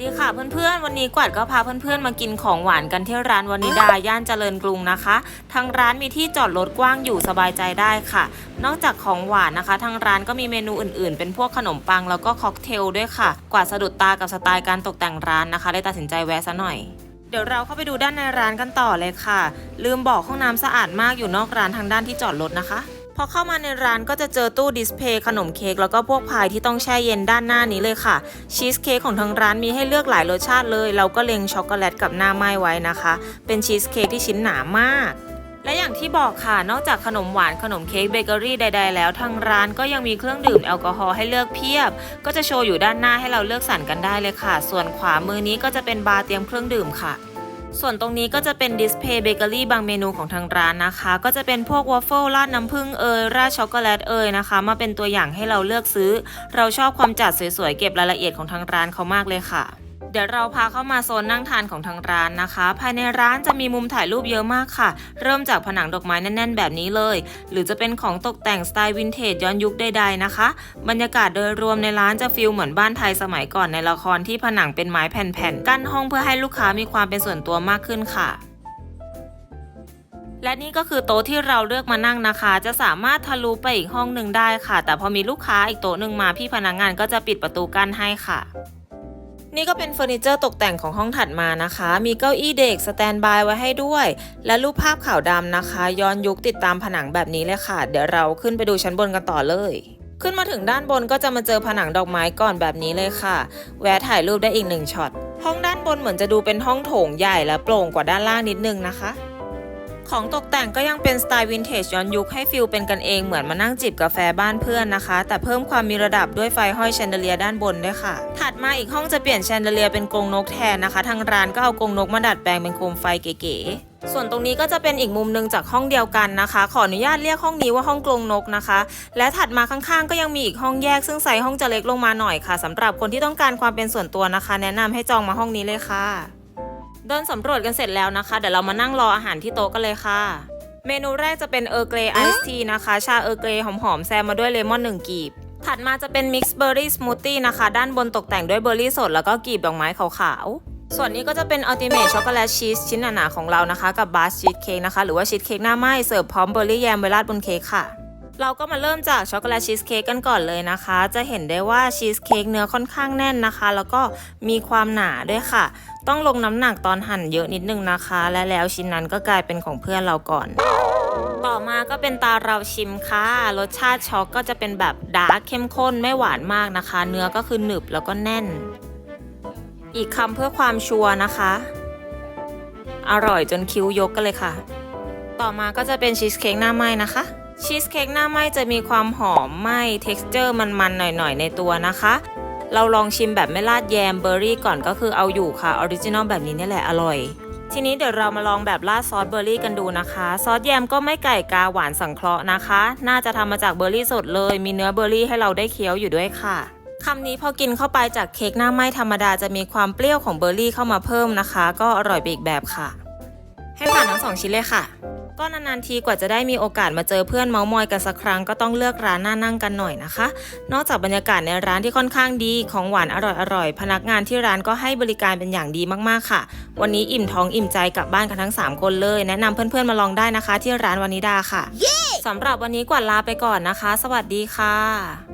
ดีค่ะเพื่อนๆ วันนี้กวาดก็พาเพื่อนๆ มากินของหวานกันที่ร้านวานิดาย่านเจริญกรุงนะคะ ทางร้านมีที่จอดรถกว้างอยู่สบายใจได้ค่ะ นอกจากของหวานนะคะ ทางร้านก็มีเมนูอื่นๆ เป็นพวกขนมปังแล้วก็ค็อกเทลด้วยค่ะ กวาดสะดุดตากับสไตล์การตกแต่งร้านนะคะเลยตัดสินใจแวะซะหน่อยเดี๋ยวเราเข้าไปดูด้านในร้านกันต่อเลยค่ะ ลืมบอกห้องน้ำสะอาดมากอยู่นอกร้านทางด้านที่จอดรถนะคะ พอเข้ามาในร้านก็จะเจอตู้ดิสเพย์ขนมเค้กแล้วก็พวกพายที่ต้องแช่เย็นด้านหน้านี้เลยค่ะ ชีสเค้กของทางร้านมีให้เลือกหลายรสชาติเลย เราก็เล็งช็อกโกแลตกับหน้าไม้ไว้นะคะ เป็นชีสเค้กที่ชิ้นหนามากและอย่างที่บอกค่ะ นอกจากขนมหวานขนมเค้กเบเกอรี่ใด ๆ แล้วทางร้านก็ยังมีเครื่องดื่มแอลกอฮอล์ให้เลือกเพียบ ก็จะโชว์อยู่ด้านหน้าให้เราเลือกสรรกันได้เลยค่ะ ส่วนขวามือนี้ก็จะเป็นบาร์เตรียมเครื่องดื่มค่ะ ส่วนตรงนี้ก็จะเป็นดิสเพย์เบเกอรี่บางเมนูของทางร้านนะคะ ก็จะเป็นพวกวอฟเฟิลราดน้ำผึ้งเอยราดช็อกโกแลตเอยนะคะ มาเป็นตัวอย่างให้เราเลือกซื้อ เราชอบความจัดสวยๆเก็บรายละเอียดของทางร้านเขามากเลยค่ะ เดี๋ยวเราพาเข้ามาโซนนั่งทานของทางร้านนะคะ ภายในร้านจะมีมุมถ่ายรูปเยอะมากค่ะ เริ่มจากผนังดอกไม้แน่น ๆ แบบนี้เลย หรือจะเป็นของตกแต่งสไตล์วินเทจย้อนยุคใดๆนะคะ บรรยากาศโดยรวมในร้านจะฟิลเหมือนบ้านไทยสมัยก่อนในละครที่ผนังเป็นไม้แผ่นๆกั้นห้องเพื่อให้ลูกค้ามีความเป็นส่วนตัวมากขึ้นค่ะและนี่ก็คือโต๊ะที่เราเลือกมานั่งนะคะ จะสามารถทะลุไปอีกห้องหนึ่งได้ค่ะ แต่พอมีลูกค้าอีกโต๊ะหนึ่งมาพี่พนักงานก็จะปิดประตูกั้นให้ค่ะ นี่ก็เป็นเฟอร์นิเจอร์ตกแต่งของห้องถัดมานะคะ มีเก้าอี้เด็กสแตนบายไว้ให้ด้วย และรูปภาพขาวดำนะคะ ย้อนยุคติดตามผนังแบบนี้เลยค่ะ เดี๋ยวเราขึ้นไปดูชั้นบนกันต่อเลยขึ้นมาถึงด้านบนก็จะมาเจอผนังดอกไม้ก่อนแบบนี้เลยค่ะ แวะถ่ายรูปได้อีกหนึ่งช็อต ห้องด้านบนเหมือนจะดูเป็นห้องโถงใหญ่และโปร่งกว่าด้านล่างนิดนึงนะคะ ของตกแต่งก็ยังเป็นสไตล์วินเทจย้อนยุคให้ฟิลเป็นกันเองเหมือนมานั่งจิบกาแฟบ้านเพื่อนนะคะ แต่เพิ่มความมีระดับด้วยไฟห้อยแชนเดเลียด้านบนด้วยค่ะ ถัดมาอีกห้องจะเปลี่ยนแชนเดเลียเป็นกรงนกแทนนะคะ ทางร้านก็เอากรงนกมาดัดแปลงเป็นโคมไฟเก๋ๆส่วนตรงนี้ก็จะเป็นอีกมุมหนึ่งจากห้องเดียวกันนะคะ ขออนุญาตเรียกห้องนี้ว่าห้องกรงนกนะคะ และถัดมาข้างๆ ก็ยังมีอีกห้องแยกซึ่งไซส์ห้องจะเล็กลงมาหน่อยค่ะสำหรับคนที่ต้องการความเป็นส่วนตัวนะคะ แนะนำให้จองมาห้องนี้เลยค่ะ เดินสำรวจกันเสร็จแล้วนะคะ เดี๋ยวเรามานั่งรออาหารที่โต๊ะกันเลยค่ะ เมนูแรกจะเป็นเออร์เกรย์ไอซ์ทีนะคะ ชาเออร์เกรย์หอมๆแซมมาด้วยเลมอนหนึ่งกีบ ถัดมาจะเป็นมิกซ์เบอร์รี่สมูทตี้นะคะ ด้านบนตกแต่งด้วยเบอร์รี่สดแล้วก็กีบดอกไม้ขาวๆ ส่วนนี้ก็จะเป็นอัลติเมทช็อกโกแลตชีสชิ้นหนาๆของเรานะคะ กับบาสชีสเค้กนะคะ หรือว่าชีสเค้กหน้าไหม้เสิร์ฟพร้อมเบอร์รี่แยมไวราดบนเค้กค่ะ เราก็มาเริ่มจากช็อกโกแลตชีสเค้กกันก่อนเลยนะคะ จะเห็นได้ว่าชีสเค้กเนื้อค่อนข้างแน่นนะคะ แล้วก็มีความหนาด้วยค่ะ ต้องลงน้ำหนักตอนหั่นเยอะนิดนึงนะคะ และแล้วชิ้นนั้นก็กลายเป็นของเพื่อนเราก่อน ต่อมาก็เป็นตาเราชิมค่ะ รสชาติช็อกก็จะเป็นแบบดาร์กเข้มข้นไม่หวานมากนะคะ เนื้อก็คือหนึบแล้วก็แน่น อีกคำเพื่อความชัวร์นะคะ อร่อยจนคิ้วยกกันเลยค่ะ ต่อมาก็จะเป็นชีสเค้กหน้าไหม้นะคะ ชีสเค้กหน้าไหม้จะมีความหอมไหม้เท็กซ์เจอร์มันๆ หน่อยๆ ในตัวนะคะ เราลองชิมแบบไม่ราดแยมเบอร์รี่ก่อนก็คือเอาอยู่ค่ะออริจินอลแบบนี้นี่แหละอร่อย ทีนี้เดี๋ยวเรามาลองแบบราดซอสเบอร์รี่กันดูนะคะ ซอสแยมก็ไม่ไก่กาหวานสังเคราะห์นะคะ น่าจะทำมาจากเบอร์รี่สดเลย มีเนื้อเบอร์รี่ให้เราได้เคี้ยวอยู่ด้วยค่ะคำนี้พอกินเข้าไปจากเค้กหน้าไหม้ธรรมดาจะมีความเปรี้ยวของเบอร์รี่เข้ามาเพิ่มนะคะ ก็อร่อยไปอีกแบบค่ะ ให้ผ่านทั้งสองชิ้นเลยค่ะ ก็นานๆทีกว่าจะได้มีโอกาสมาเจอเพื่อนเมาส์มอยกันสักครั้งก็ต้องเลือกร้านน่านั่งกันหน่อยนะคะ นอกจากบรรยากาศในร้านที่ค่อนข้างดีของหวานอร่อยๆพนักงานที่ร้านก็ให้บริการเป็นอย่างดีมากๆค่ะ วันนี้อิ่มท้องอิ่มใจกลับบ้านกันทั้ง 3 คนเลย แนะนำเพื่อนๆมาลองได้นะคะ ที่ร้านวานิดาค่ะสำหรับวันนี้กวาดลาไปก่อนนะคะ สวัสดีค่ะ